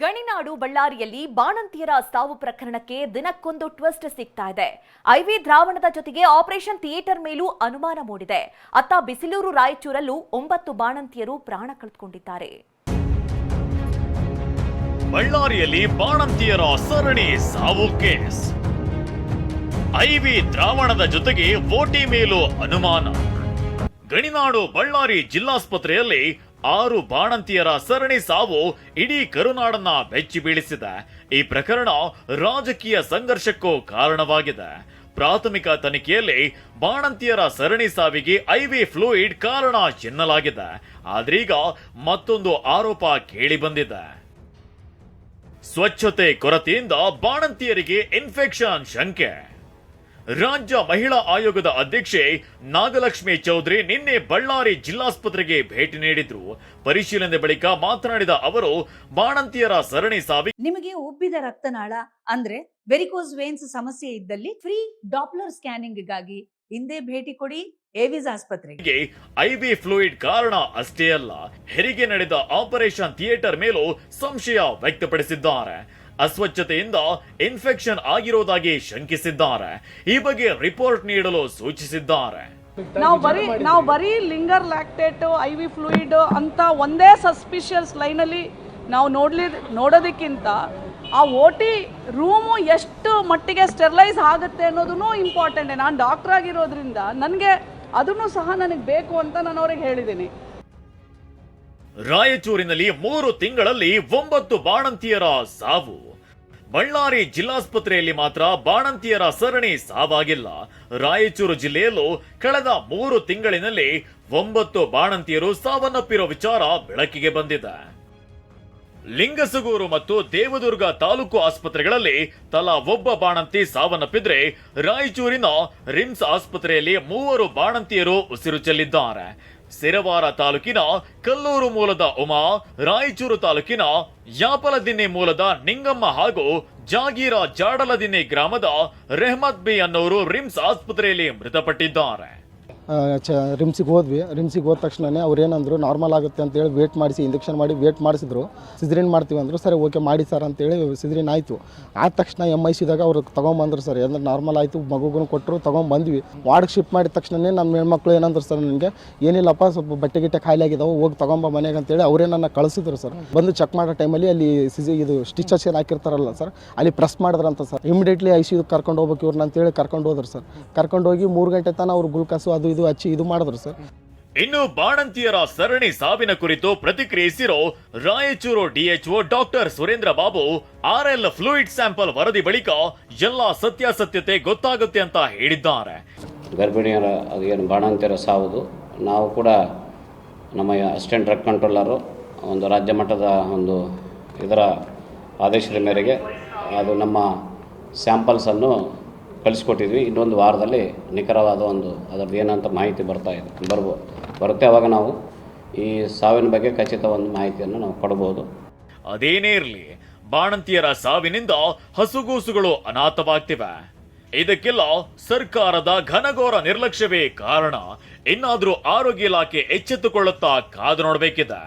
ಗಣಿನಾಡು ಬಳ್ಳಾರಿಯಲ್ಲಿ ಬಾಣಂತಿಯರ ಸಾವು ಪ್ರಕರಣಕ್ಕೆ ದಿನಕ್ಕೊಂದು ಟ್ವಿಸ್ಟ್ ಸಿಗ್ತಾ ಇದೆ. ಐವಿ ದ್ರಾವಣದ ಜೊತೆಗೆ ಆಪರೇಷನ್ ಥಿಯೇಟರ್ ಮೇಲೂ ಅನುಮಾನ ಮೂಡಿದೆ. ಅತ್ತ ಬಿಸಿಲೂರು ರಾಯಚೂರಲ್ಲೂ ಒಂಬತ್ತು ಬಾಣಂತಿಯರು ಪ್ರಾಣ ಕಳೆದುಕೊಂಡಿದ್ದಾರೆ. ಬಳ್ಳಾರಿಯಲ್ಲಿ ಬಾಣಂತಿಯರ ಸರಣಿ ಸಾವು ಕೇಸ್. ಐವಿ ದ್ರಾವಣದ ಜೊತೆಗೆ ಓಟಿ ಮೇಲೂ ಅನುಮಾನ. ಗಣಿನಾಡು ಬಳ್ಳಾರಿ ಜಿಲ್ಲಾಸ್ಪತ್ರೆಯಲ್ಲಿ ಆರು ಬಾಣಂತಿಯರ ಸರಣಿ ಸಾವು ಇಡೀ ಕರುನಾಡನ್ನ ಬೆಚ್ಚಿ ಬೀಳಿಸಿದೆ. ಈ ಪ್ರಕರಣ ರಾಜಕೀಯ ಸಂಘರ್ಷಕ್ಕೂ ಕಾರಣವಾಗಿದೆ. ಪ್ರಾಥಮಿಕ ತನಿಖೆಯಲ್ಲಿ ಬಾಣಂತಿಯರ ಸರಣಿ ಸಾವಿಗೆ ಐವಿ ಫ್ಲೂಯಿಡ್ ಕಾರಣ ಎನ್ನಲಾಗಿದೆ. ಆದ್ರೀಗ ಮತ್ತೊಂದು ಆರೋಪ ಕೇಳಿ ಬಂದಿದೆ. ಸ್ವಚ್ಛತೆ ಕೊರತೆಯಿಂದ ಬಾಣಂತಿಯರಿಗೆ ಇನ್ಫೆಕ್ಷನ್ ಶಂಕೆ. ರಾಜ್ಯ ಮಹಿಳಾ ಆಯೋಗದ ಅಧ್ಯಕ್ಷೆ ನಾಗಲಕ್ಷ್ಮಿ ಚೌಧರಿ ನಿನ್ನೆ ಬಳ್ಳಾರಿ ಜಿಲ್ಲಾಸ್ಪತ್ರೆಗೆ ಭೇಟಿ ನೀಡಿದ್ರು. ಪರಿಶೀಲನೆ ಬಳಿಕ ಮಾತನಾಡಿದ ಅವರು ಬಾಣಂತಿಯರ ಸರಣಿ ಸಾವಿ ನಿಮಗೆ ಉಬ್ಬಿದ ರಕ್ತನಾಳ ಅಂದ್ರೆ ವೆರಿಕೋಸ್ ವೇನ್ಸ್ ಸಮಸ್ಯೆ ಇದ್ದಲ್ಲಿ ಫ್ರೀ ಡಾಪ್ಲರ್ ಸ್ಕ್ಯಾನಿಂಗ್ಗಾಗಿ ಹಿಂದೆ ಭೇಟಿ ಕೊಡಿ ಏವಿಸ್ ಆಸ್ಪತ್ರೆಗೆ. ಐವಿ ಫ್ಲೂಯಿಡ್ ಕಾರಣ ಅಷ್ಟೇ ಅಲ್ಲ ಹೆರಿಗೆ ನಡೆದ ಆಪರೇಷನ್ ಥಿಯೇಟರ್ ಮೇಲೂ ಸಂಶಯ ವ್ಯಕ್ತಪಡಿಸಿದ್ದಾರೆ. ಅಸ್ವಚ್ಛತೆಯಿಂದ ಇನ್ಫೆಕ್ಷನ್ ಆಗಿರೋದಾಗಿ ಶಂಕಿಸಿದ್ದಾರೆ. ಈ ಬಗ್ಗೆ ರಿಪೋರ್ಟ್ ನೀಡಲು ಸೂಚಿಸಿದ್ದಾರೆ. ನಾವು ಬರೀ ನಾವು ಬರೀ Ringer lactate I V fluid ಅಂತ ಒಂದೇ ಸಸ್ಪಿಷಿಯಸ್ ಲೈನಲ್ಲಿ ನಾವು ನೋಡ್ಲಿ, ನೋಡೋದಕ್ಕಿಂತ ಆ ಓ ಟಿ ರೂಮು ಎಷ್ಟು ಮಟ್ಟಿಗೆ ಸ್ಟೆರ್ಲೈಸ್ ಆಗುತ್ತೆ ಅನ್ನೋದೂ ಇಂಪಾರ್ಟೆಂಟೇ ನಾನು ಡಾಕ್ಟರ್ ಆಗಿರೋದ್ರಿಂದ ನನಗೆ ಅದನ್ನು ಸಹ ನನಗೆ ಬೇಕು ಅಂತ ನಾನು ಅವ್ರಿಗೆ ಹೇಳಿದ್ದೀನಿ. ರಾಯಚೂರಿನಲ್ಲಿ ಮೂರು ತಿಂಗಳಲ್ಲಿ ಒಂಬತ್ತು ಬಾಣಂತಿಯರ ಸಾವು. ಬಳ್ಳಾರಿ ಜಿಲ್ಲಾಸ್ಪತ್ರೆಯಲ್ಲಿ ಮಾತ್ರ ಬಾಣಂತಿಯರ ಸರಣಿ ಸಾವಾಗಿಲ್ಲ. ರಾಯಚೂರು ಜಿಲ್ಲೆಯಲ್ಲೂ ಕಳೆದ ಮೂರು ತಿಂಗಳಿನಲ್ಲಿ ಒಂಬತ್ತು ಬಾಣಂತಿಯರು ಸಾವನ್ನಪ್ಪಿರೋ ವಿಚಾರ ಬೆಳಕಿಗೆ ಬಂದಿದೆ. ಲಿಂಗಸಗೂರು ಮತ್ತು ದೇವದುರ್ಗ ತಾಲೂಕು ಆಸ್ಪತ್ರೆಗಳಲ್ಲಿ ತಲಾ ಒಬ್ಬ ಬಾಣಂತಿ ಸಾವನ್ನಪ್ಪಿದ್ರೆ ರಾಯಚೂರಿನ ರಿಮ್ಸ್ ಆಸ್ಪತ್ರೆಯಲ್ಲಿ ಮೂವರು ಬಾಣಂತಿಯರು ಉಸಿರು ಚೆಲ್ಲಿದ್ದಾರೆ. ಸಿರವಾರ ತಾಲೂಕಿನ ಕಲ್ಲೂರು ಮೂಲದ ಉಮಾ, ರಾಯಚೂರು ತಾಲೂಕಿನ ಯಾಪಲದಿನ್ನೆ ಮೂಲದ ನಿಂಗಮ್ಮ ಹಾಗೂ ಜಾಗೀರ ಜಾಡಲದಿನ್ನೆ ಗ್ರಾಮದ ರೆಹಮತ್ ಬಿ ಅನ್ನೋರು ರಿಮ್ಸ್ ಆಸ್ಪತ್ರೆಯಲ್ಲಿ ಮೃತಪಟ್ಟಿದ್ದಾರೆ. ಚ, ರಿಮ್ಸಿಗೆ ಹೋದ್ವಿ. ರಿಮ್ಸಿಗೆ ಹೋದ ತಕ್ಷಣನೇ ಅವ್ರು ಏನಂದ್ರು, ನಾರ್ಮಲ್ ಆಗುತ್ತೆ ಅಂತೇಳಿ ವೇಟ್ ಮಾಡಿಸಿ, ಇಂಜೆಕ್ಷನ್ ಮಾಡಿ ವೇಟ್ ಮಾಡಿಸಿದ್ರು. ಸಿದ್ರಿನ್ ಮಾಡ್ತೀವಿ ಅಂದರು, ಸರಿ, ಓಕೆ, ಮಾಡಿ ಸರ್ ಅಂತೇಳಿ ಸಿದ್ರಿನ್ ಆಯಿತು. ಆದ ತಕ್ಷಣ ಎಂ ಐ ಸಿದಾಗ ಅವ್ರಿಗೆ ತೊಗೊಂಬಂದ್ರು ಸರ್. ಏನಂದ್ರೆ ನಾರ್ಮಲ್ ಆಯಿತು ಮಗುಗೂ ಕೊಟ್ಟರು ತೊಗೊಂಬಂದ್ವಿ. ವಾರ್ಡ್ಗೆ ಶಿಫ್ಟ್ ಮಾಡಿದ ತಕ್ಷಣನೇ ನಮ್ಮ ಹೆಣ್ಮಕ್ಳು ಏನಂದ್ರು ಸರ್ ನನಗೆ, ಏನಿಲ್ಲಪ್ಪ, ಸ್ವಲ್ಪ ಬಟ್ಟೆ ಗಿಟ್ಟೆ ಖಾಲಿ ಆಗಿದ್ದಾವೆ ಹೋಗಿ ತೊಗೊಂಬ ಮನೆಗೆ ಅಂತೇಳಿ ಅವರೇ ನನ್ನ ಕಳಿಸಿದ್ರು ಸರ್. ಬಂದು ಚೆಕ್ ಮಾಡೋ ಟೈಮಲ್ಲಿ ಅಲ್ಲಿ ಸಿಜಿ, ಇದು ಸ್ಟಿಚಸ್ ಏನು ಹಾಕಿರ್ತಾರಲ್ಲ ಸರ್, ಅಲ್ಲಿ ಪ್ರೆಸ್ ಮಾಡಿದ್ರಂತ ಸರ್. ಇಮಿಡಿಯೇಟ್ಲಿ ಐ ಸಿ ಕರ್ಕೊಂಡು ಹೋಗ್ಬೇಕು ಇವ್ರನ್ನ ಅಂತೇಳಿ ಕರ್ಕೊಂಡು ಹೋದ್ರು ಸರ್. ಕರ್ಕೊಂಡು ಹೋಗಿ ಮೂರು ಗಂಟೆ ತನಕ ಅವ್ರು ಗುಲ್ಕಾಸು ಅದು ಇದು ಹಚ್ಚಿ ಇದು ಮಾಡಿದ್ರು ಸರ್. ಇನ್ನು ಬಾಣಂತಿಯರ ಸರಣಿ ಸಾವಿನ ಕುರಿತು ಪ್ರತಿಕ್ರಿಯಿಸಿರೋ Raichur DHO doctor Surendra Babu RL fluid sample ವರದಿ ಬಳಿಕ ಎಲ್ಲ ಸತ್ಯಾಸತ್ಯತೆ ಗೊತ್ತಾಗುತ್ತೆ ಅಂತ ಹೇಳಿದ್ದಾರೆ. ಗರ್ಭಿಣಿಯರ ಅದೇನು ಏನು ಬಾಣಂತಿಯರ ಸಾವುದು ನಾವು ಕೂಡ ನಮ್ಮ ಅಸಿಸ್ಟೆಂಟ್ ಡ್ರಗ್ ಕಂಟ್ರೋಲರು ಒಂದು ರಾಜ್ಯ ಮಟ್ಟದ ಒಂದು ಇದರ ಆದೇಶದ ಮೇರೆಗೆ ಅದು ನಮ್ಮ ಸ್ಯಾಂಪಲ್ಸನ್ನು ಕಳಿಸ್ಕೊಟ್ಟಿದ್ವಿ. ಇನ್ನೊಂದು ವಾರದಲ್ಲಿ ನಿಖರವಾದ ಒಂದು ಅದರದ್ದು ಏನಂತ ಮಾಹಿತಿ ಬರ್ತಾ ಇದೆ. ಬರ್ಬೋ, ಬರುತ್ತೆ ಅವಾಗ ನಾವು ಈ ಸಾವಿನ ಬಗ್ಗೆ ಖಚಿತ ಒಂದು ಮಾಹಿತಿಯನ್ನು ನಾವು ಕೊಡ್ಬೋದು. ಅದೇನೇ ಇರಲಿ, ಬಾಣಂತಿಯರ ಸಾವಿನಿಂದ ಹಸುಗೂಸುಗಳು ಅನಾಥವಾಗ್ತಿವೆ. ಇದಕ್ಕೆಲ್ಲ ಸರ್ಕಾರದ ಘನಘೋರ ನಿರ್ಲಕ್ಷ್ಯವೇ ಕಾರಣ. ಇನ್ನಾದರೂ ಆರೋಗ್ಯ ಇಲಾಖೆ ಎಚ್ಚೆತ್ತುಕೊಳ್ಳುತ್ತಾ ಕಾದು ನೋಡಬೇಕಿದೆ.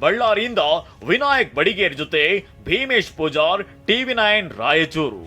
ಬಳ್ಳಾರಿಯಿಂದ ವಿನಾಯಕ್ ಬಡಿಗೇರ್ ಜೊತೆ ಭೀಮೇಶ್ ಪೂಜಾರ್ ಟಿವಿ ನೈನ್ ರಾಯಚೂರು.